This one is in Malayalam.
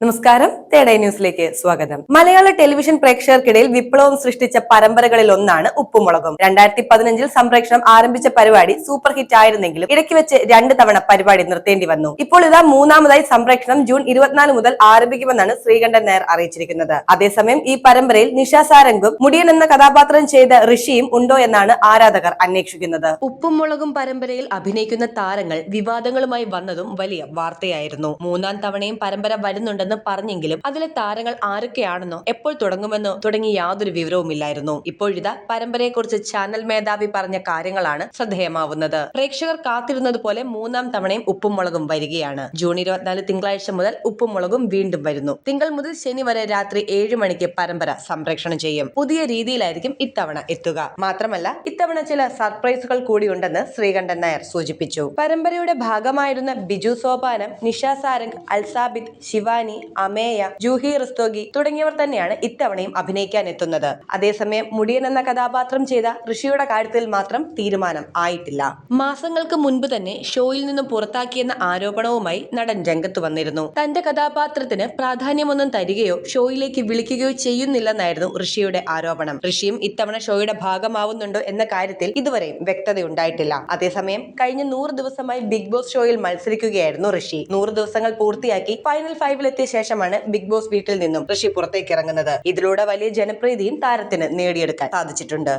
നമസ്കാരം. തേടൈ ന്യൂസിലേക്ക് സ്വാഗതം. മലയാള ടെലിവിഷൻ പ്രേക്ഷകർക്കിടയിൽ വിപ്ലവം സൃഷ്ടിച്ച പരമ്പരകളിൽ ഒന്നാണ് ഉപ്പുമുളകും. രണ്ടായിരത്തി പതിനഞ്ചിൽ സംപ്രേഷണം ആരംഭിച്ച പരിപാടി സൂപ്പർ ഹിറ്റ് ആയിരുന്നെങ്കിലും ഇടയ്ക്ക് വെച്ച് രണ്ട് തവണ പരിപാടി നിർത്തേണ്ടി വന്നു. ഇപ്പോൾ ഇതാ മൂന്നാമതായി സംപ്രേഷണം ജൂൺ ഇരുപത്തിനാല് മുതൽ ആരംഭിക്കുമെന്നാണ് ശ്രീകണ്ഠൻ നായർ അറിയിച്ചിരിക്കുന്നത്. അതേസമയം ഈ പരമ്പരയിൽ നിഷ സാരംഗും മുടിയൻ എന്ന കഥാപാത്രം ചെയ്ത ഋഷിയും ഉണ്ടോ എന്നാണ് ആരാധകർ അന്വേഷിക്കുന്നത്. ഉപ്പും മുളകും പരമ്പരയിൽ അഭിനയിക്കുന്ന താരങ്ങൾ വിവാദങ്ങളുമായി വന്നതും വലിയ വാർത്തയായിരുന്നു. മൂന്നാം തവണയും പരമ്പര വരുന്നുണ്ടെന്ന് പറഞ്ഞെങ്കിലും അതിലെ താരങ്ങൾ ആരൊക്കെയാണെന്നോ എപ്പോൾ തുടങ്ങുമെന്നോ തുടങ്ങി യാതൊരു വിവരവുമില്ലായിരുന്നു. ഇപ്പോഴിതാ പരമ്പരയെക്കുറിച്ച് ചാനൽ മേധാവി പറഞ്ഞ കാര്യങ്ങളാണ് ശ്രദ്ധേയമാവുന്നത്. പ്രേക്ഷകർ കാത്തിരുന്നത് പോലെ മൂന്നാം തവണയും ഉപ്പും മുളകും വരികയാണ്. ജൂൺ ഇരുപത്തിനാല് തിങ്കളാഴ്ച മുതൽ ഉപ്പും മുളകും വീണ്ടും വരുന്നു. തിങ്കൾ മുതൽ ശനി വരെ രാത്രി ഏഴ് മണിക്ക് പരമ്പര സംപ്രേഷണം ചെയ്യും. പുതിയ രീതിയിലായിരിക്കും ഇത്തവണ എത്തുക. മാത്രമല്ല ഇത്തവണ ചില സർപ്രൈസുകൾ കൂടിയുണ്ടെന്ന് ശ്രീകണ്ഠൻ നായർ സൂചിപ്പിച്ചു. പരമ്പരയുടെ ഭാഗമായിരുന്ന ബിജു സോപാനം നിഷ സാരംഗ് അൽസാബിദ് ശിവാനി അമേയ ജൂഹി റിസ്തോഗി തുടങ്ങിയവർ തന്നെയാണ് ഇത്തവണയും അഭിനയിക്കാൻ എത്തുന്നത് അതേസമയം മുടിയൻ എന്ന കഥാപാത്രം ചെയ്ത ഋഷിയുടെ കാര്യത്തിൽ മാത്രം തീരുമാനം ആയിട്ടില്ല. മാസങ്ങൾക്ക് മുൻപ് തന്നെ ഷോയിൽ നിന്നും പുറത്താക്കിയെന്ന ആരോപണവുമായി നടൻ രംഗത്ത് വന്നിരുന്നു. തന്റെ കഥാപാത്രത്തിന് പ്രാധാന്യമൊന്നും തരികയോ ഷോയിലേക്ക് വിളിക്കുകയോ ചെയ്യുന്നില്ലെന്നായിരുന്നു ഋഷിയുടെ ആരോപണം. ഋഷിയും ഇത്തവണ ഷോയുടെ ഭാഗമാവുന്നുണ്ടോ എന്ന കാര്യത്തിൽ ഇതുവരെയും വ്യക്തതയുണ്ടായിട്ടില്ല. അതേസമയം കഴിഞ്ഞ നൂറ് ദിവസമായി ബിഗ് ബോസ് ഷോയിൽ മത്സരിക്കുകയായിരുന്നു ഋഷി. നൂറ് ദിവസങ്ങൾ പൂർത്തിയാക്കി ഫൈനൽ ഫൈവിലെത്തിയ ശേഷമാണ് ബിഗ് ബോസ് വീട്ടിൽ നിന്നും ഋഷി പുറത്തേക്ക് ഇറങ്ങുന്നത്. ഇതിലൂടെ വലിയ ജനപ്രീതിയും താരത്തിന് നേടിയെടുക്കാൻ സാധിച്ചിട്ടുണ്ട്.